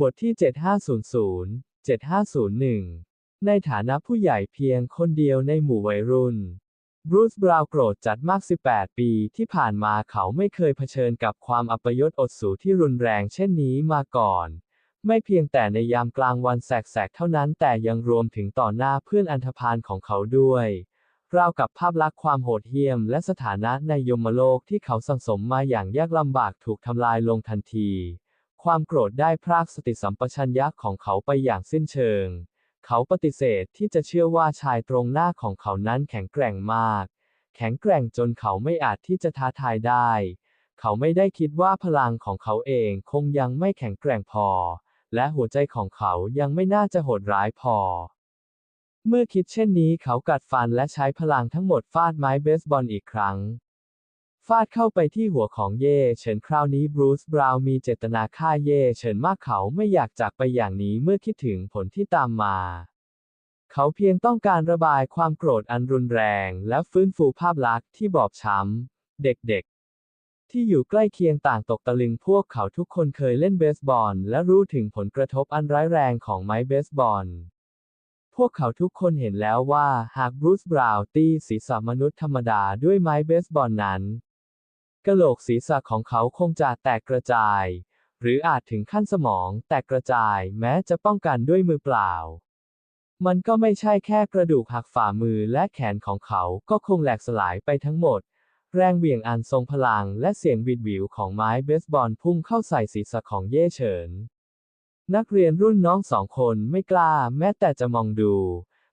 บทที่ 7500 7501 ในฐานะผู้ใหญ่เพียงคนเดียวในหมู่วัยรุ่น บรูซ บราวน์โกรธจัดมาก 18 ปีที่ผ่านมาเขาไม่เคยเผชิญกับความอัปยศอดสูที่รุนแรงเช่นนี้มาก่อน ไม่เพียงแต่ในยามกลางวันแสกๆ เท่านั้นแต่ยังรวมถึงต่อหน้าเพื่อนอันธพาลของเขาด้วย ราวกับภาพลักษณ์ความโหดเหี้ยมและสถานะในยมโลกที่เขาสังสมมาอย่างยากลำบากถูกทำลายลงทันที ความโกรธได้พรากสติสัมปชัญญะของเขาไปอย่างสิ้นเชิง เขาปฏิเสธที่จะเชื่อว่าชายตรงหน้าของเขานั้นแข็งแกร่งมาก แข็งแกร่งจนเขาไม่อาจที่จะท้าทายได้ เขาไม่ได้คิดว่าพลังของเขาเองคงยังไม่แข็งแกร่งพอ และหัวใจของเขายังไม่น่าจะโหดร้ายพอ เมื่อคิดเช่นนี้เขากัดฟันและใช้พลังทั้งหมดฟาดไม้เบสบอลอีกครั้ง ฟาดเข้าไปที่หัวของเย่เฉินคราวนี้บรูซบราวน์มีเจตนาฆ่าเย่เฉินมากเขาไม่อยากจากไปอย่างนี้เมื่อคิดถึงผลที่ตามมา เขาเพียงต้องการระบายความโกรธอันรุนแรง และฟื้นฟูภาพลักษณ์ที่บอบช้ำ เด็กๆ ที่อยู่ใกล้เคียงต่างตกตะลึงพวกเขาทุกคนเคยเล่นเบสบอล และรู้ถึงผลกระทบอันร้ายแรงของไม้เบสบอลพวกเขาทุกคนเห็นแล้วว่าหากบรูซบราวน์ตีศีรษะมนุษย์ธรรมดาด้วยไม้เบสบอลนั้น กะโหลกศีรษะของเขาคงจะแตกกระจาย หรืออาจถึงขั้นสมองแตกกระจายแม้จะป้องกันด้วยมือเปล่า มันก็ไม่ใช่แค่กระดูกหักฝ่ามือและแขนของเขาก็คงแหลกสลายไปทั้งหมด แรงเหวี่ยงอันทรงพลังและเสียงวิดวิวของไม้เบสบอลพุ่งเข้าใส่ศีรษะของเย่เฉิน นักเรียนรุ่นน้องสองคนไม่กล้าแม้แต่จะมองดู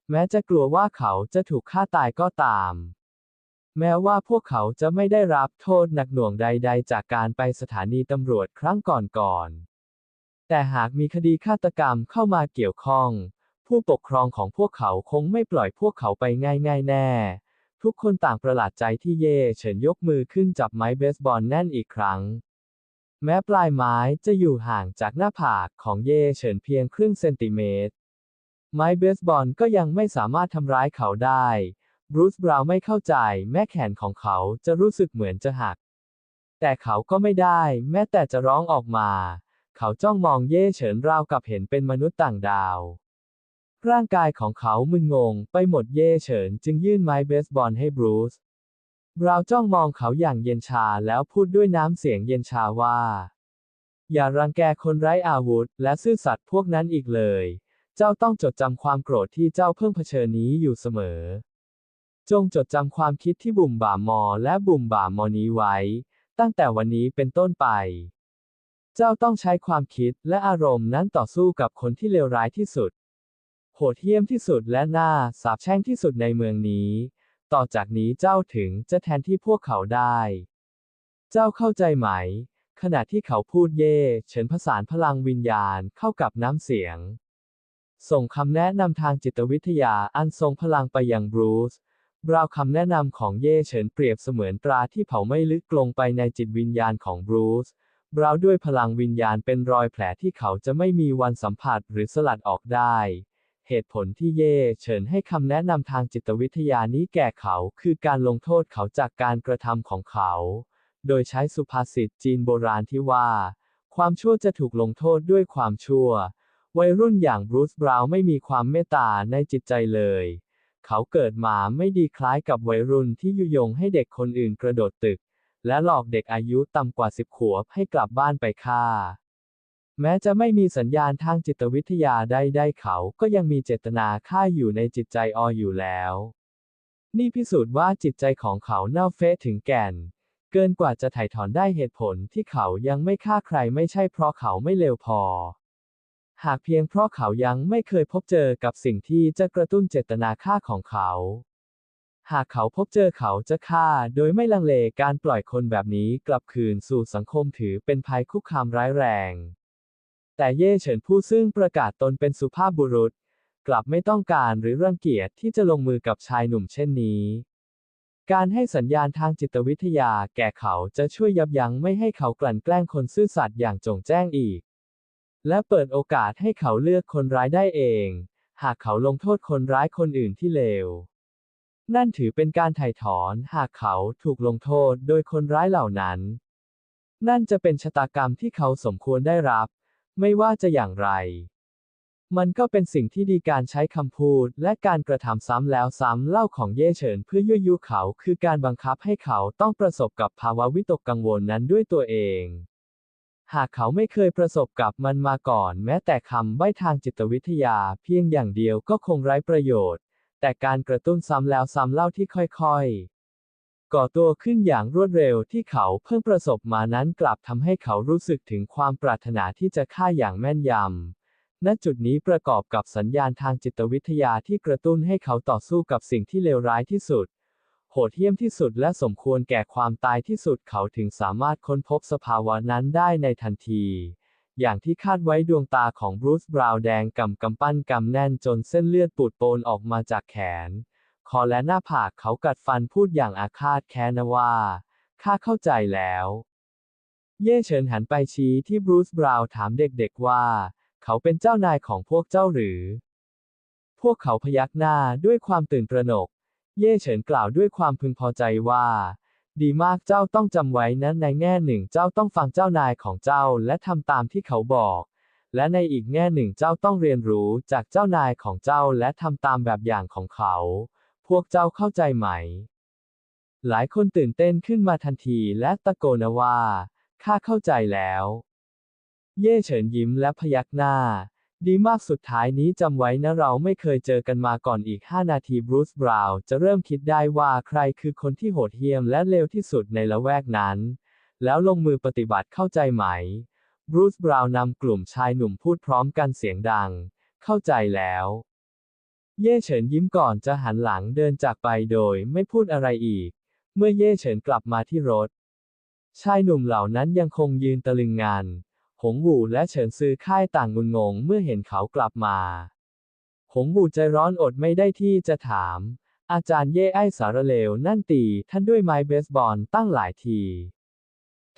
แม้จะกลัวว่าเขาจะถูกฆ่าตายก็ตาม แม้ว่าพวกเขาจะไม่ได้รับโทษหนักหน่วงใด ๆ จากการไปสถานีตำรวจครั้งก่อนๆ แต่หากมีคดีฆาตกรรมเข้ามาเกี่ยวข้อง ผู้ปกครองของพวกเขาคงไม่ปล่อยพวกเขาไปง่าย ๆ แน่ ทุกคนต่างประหลาดใจที่เย่เฉินยกมือขึ้นจับไม้เบสบอลแน่นอีกครั้ง แม้ปลายไม้จะอยู่ห่างจากหน้าผากของเย่เฉินเพียงครึ่งเซนติเมตร ไม้เบสบอลก็ยังไม่สามารถทำร้ายเขาได้ บรูซบราวน์ไม่เข้าใจ แม้แขนของเขาจะรู้สึกเหมือนจะหัก แต่เขาก็ไม่ได้ แม้แต่จะร้องออกมา เขาจ้องมองเย่เฉินราวกับเห็นเป็นมนุษย์ต่างดาว ร่างกายของเขามึนงง ไปหมดเย่เฉินจึงยื่นไม้เบสบอลให้บรูซบราวน์จ้องมองเขาอย่างเย็นชาแล้วพูดด้วยน้ำเสียงเย็นชาว่า อย่ารังแกคนไร้อาวุธ และซื่อสัตย์พวกนั้นอีกเลย เจ้าต้องจดจำความโกรธที่เจ้าเพิ่งเผชิญนี้อยู่เสมอ จงจดจำความคิดที่บุ่มบ่ามอและบุ่มบ่ามอนี้ไว้ ตั้งแต่วันนี้เป็นต้นไป เจ้าต้องใช้ความคิดและอารมณ์นั้นต่อสู้กับคนที่เลวร้ายที่สุด โหดเหี้ยมที่สุดและน่าสาปแช่งที่สุดในเมืองนี้ ต่อจากนี้เจ้าถึงจะแทนที่พวกเขาได้ เจ้าเข้าใจไหม ขณะที่เขาพูดเย่เฉินผสานพลังวิญญาณเข้ากับน้ำเสียง ส่งคำแนะนำทางจิตวิทยาอันทรงพลังไปยังบรูซ บราวคำแนะนำของเย่เฉินเปรียบเสมือนตราที่เผาไม่ลึกลงไปในจิตวิญญาณของบรูซบราวด้วยพลังวิญญาณเป็นรอยแผลที่เขาจะไม่มีวันสัมผัสหรือสลัดออกได้ เหตุผลที่เย่เฉินให้คำแนะนำทางจิตวิทยานี้แก่เขาคือการลงโทษเขาจากการกระทำของเขา โดยใช้สุภาษิตจีนโบราณที่ว่า ความชั่วจะถูกลงโทษด้วยความชั่ว วัยรุ่นอย่างบรูซบราวไม่มีความเมตตาในจิตใจเลย เขาเกิดมาไม่ดีคล้ายกับวัยรุ่นที่ยุยงให้เด็กคนอื่นกระโดดตึก และหลอกเด็กอายุต่ำกว่าสิบขวบให้กลับบ้านไปฆ่า แม้จะไม่มีสัญญาณทางจิตวิทยาใดๆเขาก็ยังมีเจตนาฆ่าอยู่ในจิตใจออยู่แล้ว นี่พิสูจน์ว่าจิตใจของเขาเน่าเฟะถึงแก่น เกินกว่าจะถ่ายถอนได้เหตุผลที่เขายังไม่ฆ่าใครไม่ใช่เพราะเขาไม่เลวพอ หากเพียงเพราะเขายังไม่เคยพบเจอกับสิ่งที่จะกระตุ้นเจตนาฆ่าของเขา หากเขาพบเจอเขาจะฆ่า โดยไม่ลังเลการปล่อยคนแบบนี้กลับคืนสู่สังคมถือเป็นภัยคุกคามร้ายแรง แต่เย่เฉินผู้ซึ่งประกาศตนเป็นสุภาพบุรุษ กลับไม่ต้องการหรือรังเกียจที่จะลงมือกับชายหนุ่มเช่นนี้การให้สัญญาณทางจิตวิทยาแก่เขาจะช่วยยับยั้งไม่ให้เขากลั่นแกล้งคนซื่อสัตย์อย่างจงแจ้งอีก และเปิดโอกาสให้เขาเลือกคนร้ายได้เอง หากเขาลงโทษคนร้ายคนอื่นที่เลว นั่นถือเป็นการไถ่ถอนหากเขาถูกลงโทษโดยคนร้ายเหล่านั้น นั่นจะเป็นชะตากรรมที่เขาสมควรได้รับ ไม่ว่าจะอย่างไร มันก็เป็นสิ่งที่ดีการใช้คำพูดและการกระทำซ้ำแล้วซ้ำเล่าของเย่เฉินเพื่อยั่วยุเขาคือการบังคับให้เขาต้องประสบกับภาวะวิตกกังวลนั้นด้วยตัวเอง หากเขาไม่เคยประสบกับมันมาก่อน แม้แต่คำใบ้ทางจิตวิทยาเพียงอย่างเดียวก็คงไร้ประโยชน์ แต่การกระตุ้นซ้ำแล้วซ้ำเล่าที่ค่อยๆ ก่อตัวขึ้นอย่างรวดเร็วที่เขาเพิ่งประสบมานั้นกลับทำให้เขารู้สึกถึงความปรารถนาที่จะฆ่าอย่างแม่นยำณจุดนี้ประกอบกับสัญญาณทางจิตวิทยาที่กระตุ้นให้เขาต่อสู้กับสิ่งที่เลวร้ายที่สุด โหดเหี้ยมที่สุดและสมควรแก่ความตายที่สุดเขาถึงสามารถค้นพบสภาวะนั้นได้ในทันที อย่างที่คาดไว้ดวงตาของบรูซบราวแดงกำกำปั้นกำแน่นจนเส้นเลือดปูดโปนออกมาจากแขน คอและหน้าผากเขากัดฟันพูดอย่างอาฆาตแค้นะว่า ข้าเข้าใจแล้ว เย่เฉินหันไปชี้ที่บรูซบราวถามเด็กๆว่า เขาเป็นเจ้านายของพวกเจ้าหรือ พวกเขาพยักหน้าด้วยความตื่นตระหนก เย่เฉินกล่าวด้วยความพึงพอใจว่า ดีมากเจ้าต้องจำไว้นะในแง่หนึ่งเจ้าต้องฟังเจ้านายของเจ้าและทำตามที่เขาบอก และในอีกแง่หนึ่งเจ้าต้องเรียนรู้จากเจ้านายของเจ้าและทำตามแบบอย่างของเขา พวกเจ้าเข้าใจไหม หลายคนตื่นเต้นขึ้นมาทันทีและตะโกนว่าข้าเข้าใจแล้ว เย่เฉินยิ้มและพยักหน้า ดีมากสุดท้ายนี้จำไว้นะเราไม่เคยเจอกันมาก่อนอีก 5 นาทีบรูซบราวน์จะเริ่มคิดได้ว่าใครคือคนที่โหดเหี้ยมและเลวที่สุดในละแวกนั้น แล้วลงมือปฏิบัติเข้าใจไหม บรูซบราวน์นำกลุ่มชายหนุ่มพูดพร้อมกันเสียงดัง เข้าใจแล้ว เย่เฉินยิ้มก่อนจะหันหลังเดินจากไปโดยไม่พูดอะไรอีก เมื่อเย่เฉินกลับมาที่รถ ชายหนุ่มเหล่านั้นยังคงยืนตะลึงงาน หงหูและเฉินซือค่ายต่างงุนงงเมื่อเห็นเขากลับมา หงหูใจร้อนอดไม่ได้ที่จะถาม อาจารย์เย่ไอ้สารเลวนั่นตีท่านด้วยไม้เบสบอลตั้งหลายที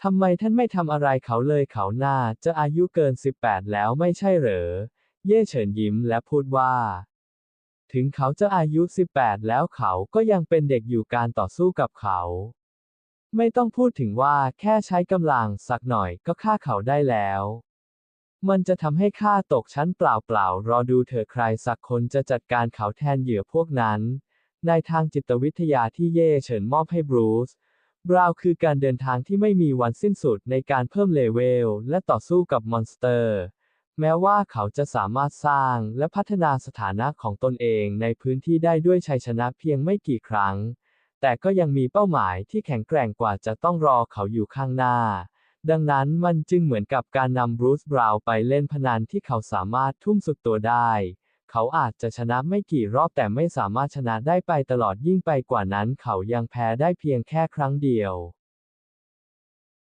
ทำไมท่านไม่ทำอะไรเขาเลยเขาหน่าจะอายุเกิน 18 แล้วไม่ใช่เหรอ เย่เฉินยิ้มและพูดว่า ถึงเขาจะอายุ 18 แล้วเขาก็ยังเป็นเด็กอยู่การต่อสู้กับเขา ไม่ต้องพูดถึงว่าแค่ใช้กำลังสักหน่อยก็ฆ่าเขาได้แล้ว มันจะทำให้ข้าตกชั้นเปล่าๆ รอดูเถอใครสักคนจะจัดการเขาแทนเหยื่อพวกนั้น ในทางจิตวิทยาที่เย่เฉินมอบให้บรูซ บราว์คือการเดินทางที่ไม่มีวันสิ้นสุดในการเพิ่มเลเวลและต่อสู้กับมอนสเตอร์ แม้ว่าเขาจะสามารถสร้างและพัฒนาสถานะของตนเองในพื้นที่ได้ด้วยชัยชนะเพียงไม่กี่ครั้ง แต่ก็ยังมีเป้าหมายที่แข็งแกร่งกว่าจะต้องรอเขาอยู่ข้างหน้า ดังนั้นมันจึงเหมือนกับการนำบรูซบราวน์ไปเล่นพนันที่เขาสามารถทุ่มสุดตัวได้ เขาอาจจะชนะไม่กี่รอบแต่ไม่สามารถชนะได้ไปตลอดยิ่งไปกว่านั้น เขายังแพ้ได้เพียงแค่ครั้งเดียว